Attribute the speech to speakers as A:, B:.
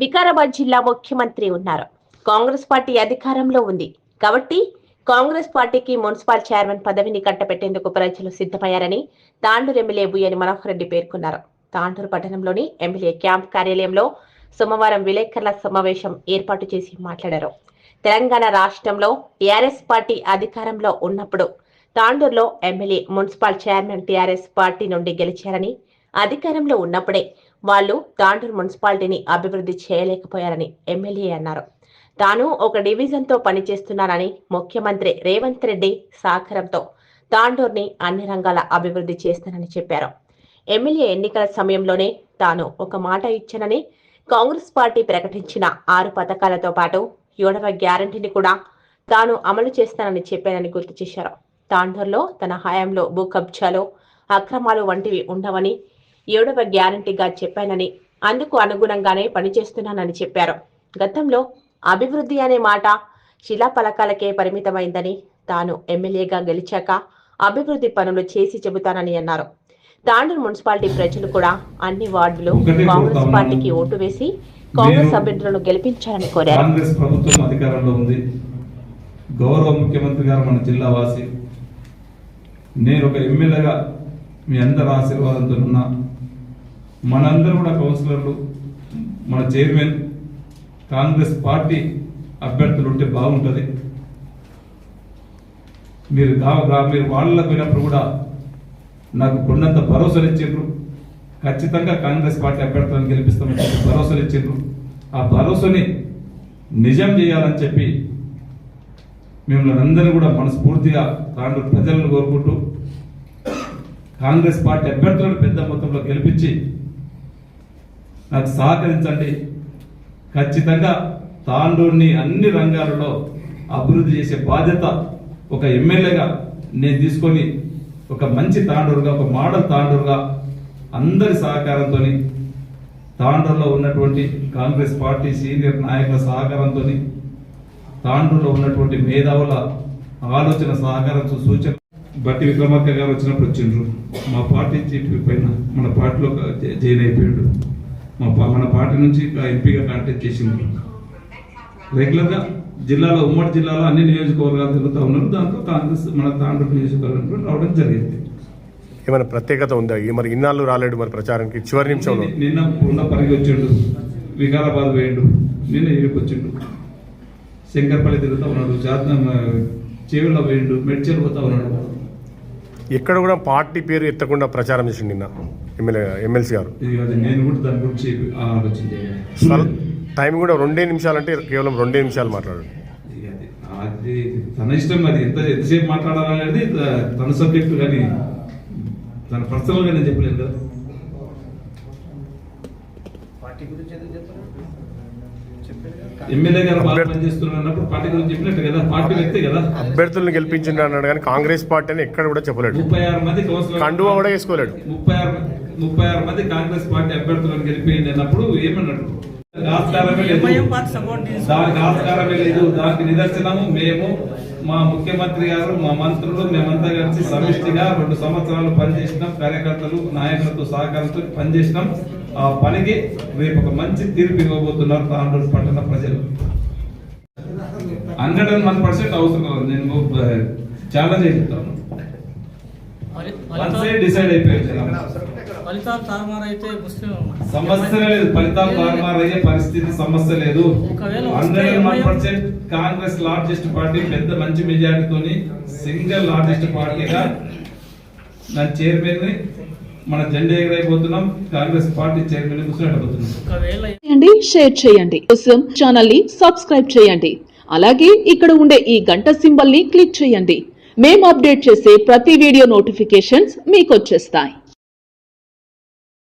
A: వికారాబాద్ జిల్లా ముఖ్యమంత్రి ఉన్నారు. కాంగ్రెస్ పార్టీ అధికారంలో ఉంది. కాబట్టి కాంగ్రెస్ పార్టీకి మున్సిపల్ చైర్మన్ పదవిని కట్టబెట్టేందుకు ప్రజలు సిద్ధమయ్యారని తాండూరు ఎమ్మెల్యే బుయ్యని మనోహర్ రెడ్డి పేర్కొన్నారు. తాండూరు పట్టణంలోని ఎమ్మెల్యే క్యాంప్ కార్యాలయంలో సోమవారం విలేకరుల సమావేశం ఏర్పాటు చేసి మాట్లాడారు. తెలంగాణ రాష్ట్రంలో టీఆర్ఎస్ పార్టీ అధికారంలో ఉన్నప్పుడు తాండూరులో MLA municipal chairman TRS party నుండి గెలిచారని అధికారంలో ఉన్నప్పుడే వాళ్ళు తాండూరు మున్సిపాలిటీని అభివృద్ధి చేయలేకపోయారని ఎమ్మెల్యే అన్నారు. తాను ఒక డివిజన్తో పనిచేస్తున్నానని ముఖ్యమంత్రి రేవంత్ రెడ్డి సహకారంతో తాండూర్ని అన్ని రంగాల అభివృద్ధి చేస్తానని చెప్పారు. ఎమ్మెల్యే ఎన్నికల సమయంలోనే తాను ఒక మాట ఇచ్చానని కాంగ్రెస్ పార్టీ ప్రకటించిన ఆరు పథకాలతో పాటు ఏడవ గ్యారంటీని కూడా తాను అమలు చేస్తానని చెప్పానని గుర్తు చేశారు. తాండూర్లో తన హయాంలో భూ కబ్జాలు అక్రమాలు వంటివి ఉండవని ఏడవ గ్యారంటీగా చెప్పానని అందుకు అనుగుణంగానే పనిచేస్తున్నానని చెప్పారు. గతంలో అభివృద్ధి అనే మాట శిలాఫలకాలకే పరిమితమైందని తాను ఎమ్మెల్యేగా గెలిచాక అభివృద్ధి పనులు చేసి చెబుతానని అన్నారు. తాండూరు మున్సిపాలిటీ ప్రజలు కూడా అన్ని వార్డులు కాంగ్రెస్ పార్టీకి. ఓటు వేసి కాంగ్రెస్ అభ్యర్థులను గెలిపించాలని కోరారు.
B: కాంగ్రెస్ ప్రభుత్వం అధికారంలో ఉంది. గౌరవ ముఖ్యమంత్రి గారు మన జిల్లా వాసి. నేను ఒక ఎమ్మెల్యేగా మీ అందరి ఆశీర్వాదంతో ఉన్నా. మనందరూ కూడా కౌన్సిలర్లు మన చైర్మన్ కాంగ్రెస్ పార్టీ అభ్యర్థులు ఉంటే బాగుంటుంది. మీరు మీరు వాళ్ళకు పోయినప్పుడు కూడా నాకు కొండంత భరోసాలు ఇచ్చిండ్రు. ఖచ్చితంగా కాంగ్రెస్ పార్టీ అభ్యర్థులను గెలిపిస్తామని చెప్పి భరోసాలు ఇచ్చిండ్రు. ఆ భరోసాని నిజం చేయాలని చెప్పి మిమ్మల్ని అందరినీ కూడా మనస్ఫూర్తిగా తాను ప్రజలను కోరుకుంటూ కాంగ్రెస్ పార్టీ అభ్యర్థులను పెద్ద మొత్తంలో గెలిపించి నాకు సహకరించండి. ఖచ్చితంగా తాండూరుని అన్ని రంగాలలో అభివృద్ధి చేసే బాధ్యత ఒక ఎమ్మెల్యేగా నేను తీసుకొని ఒక మంచి తాండూరుగా ఒక మోడల్ తాండూరుగా అందరి సహకారంతో తాండూరులో ఉన్నటువంటి కాంగ్రెస్ పార్టీ సీనియర్ నాయకుల సహకారంతో తాండూరులో ఉన్నటువంటి మేధావుల ఆలోచన సహకారంతో సూచన. బట్టి విక్రమార్క గారు వచ్చినప్పుడు వచ్చిండ్రు. మా పార్టీ చీఫ్ పైన మన పార్టీలో జా- జాయిన్ అయిపోయాడు. పార్టీ నుంచి ఎంపీగా కాంటాక్ట్ చేసిండ్రు రెగ్యులర్గా జిల్లాలో ఉమ్మడి జిల్లాలో అన్ని నియోజకవర్గాలు తిరుగుతూ ఉన్నారు. దాంట్లో కాంగ్రెస్ మన తాండూరు నియోజకవర్గంలో రావడం జరిగింది.
C: ఏమైనా ప్రత్యేకత ఉందా? మరి ఇన్నాళ్ళు రాలేడు మరి ప్రచారానికి. చివరి నిమిషంలో.
B: నిన్న- ఉన్న పనికి వచ్చిండు వికారాబాద్ పోయిండు. నిన్న ఇరుకు వచ్చిండు. శంకర్పల్లి తిరుగుతూ ఉన్నాడు. జాతన చెవిలో పోయిండు. మెడ్చల్ పోతా ఉన్నాడు.
C: ఎక్కడ కూడా పార్టీ పేరు ఎత్తకుండా ప్రచారం చేసిండు నిన్న ఎమ్మెల్యే ఎమ్మెల్సీ గారు. స్వల్- టైం కూడా రెండే నిమిషాలంటే కేవలం రెండే నిమిషాలు మాట్లాడండి.
B: తన ఇష్టం అది ఎంత ఎంతసేపు మాట్లాడాలనేది తన సబ్జెక్టు కానీ తన పర్సనల్గా నేను చెప్పలేను కదా.
D: పార్టీ గురించి ఎందుకు.
B: ఎమ్మెల్యే గారు బాగా పనిచేస్తున్నారు అన్నప్పుడు పార్టీ గురించి చెప్పినట్టు కదా పార్టీ వ్యక్తే కదా.
C: అభ్యర్థులను గెలిపించిండు అన్నాడు కానీ కాంగ్రెస్ పార్టీ అని ఎక్కడ కూడా చెప్పలేడు.
B: ముప్పై ఆరు మంది
C: కండువా కూడా వేసుకోలేడు.
B: ముప్పై ఆరు ముప్పై ఆరు మంది కాంగ్రెస్ పార్టీ అభ్యర్థులను గెలిపిండి అన్నప్పుడు ఏమన్నాడు? ఆస్కారమే లేదు. దానికి ఆస్కారమే లేదు. దానికి నిదర్శనము మేము మా ముఖ్యమంత్రి గారు మా మంత్రులు మేమంతా కలిసి సమిష్టిగా రెండు సంవత్సరాలు పనిచేసినాం. కార్యకర్తలు నాయకులతో సహకారంతో పనిచేసినాం. ఆ పనికి రేపు ఒక మంచి తీర్పు ఇవ్వబోతున్నారు తాండూరు పట్టణ ప్రజలు. హండ్రెడ్ అండ్ వన్ పర్సెంట్ అవసరం. నేను ఛాలెంజ్ చెప్తాను డిసైడ్ అయిపోయింది
D: ఫలితాలు తారుమారైతే ముస్లిం
B: సమస్య లేదు. ఫలితాలు తారుమారు అయ్యే పరిస్థితి సమస్య లేదు. Hundred one percent Congress largest party పెద్ద మంచి మెజారిటీతోని సింగిల్ లార్జెస్ట్ పార్టీగా నా చైర్మన్ మన జెండా ఎగరైపోతున్నాం కాంగ్రెస్ పార్టీ చైర్మన్
E: చేయండి షేర్ చేయండి. కోసం ఛానల్ని సబ్స్క్రైబ్ చేయండి. అలాగే ఇక్కడ ఉండే ఈ గంట సింబల్ని క్లిక్ చేయండి. మేము అప్డేట్ చేసే ప్రతి వీడియో నోటిఫికేషన్స్ మీకు వచ్చేస్తాయి.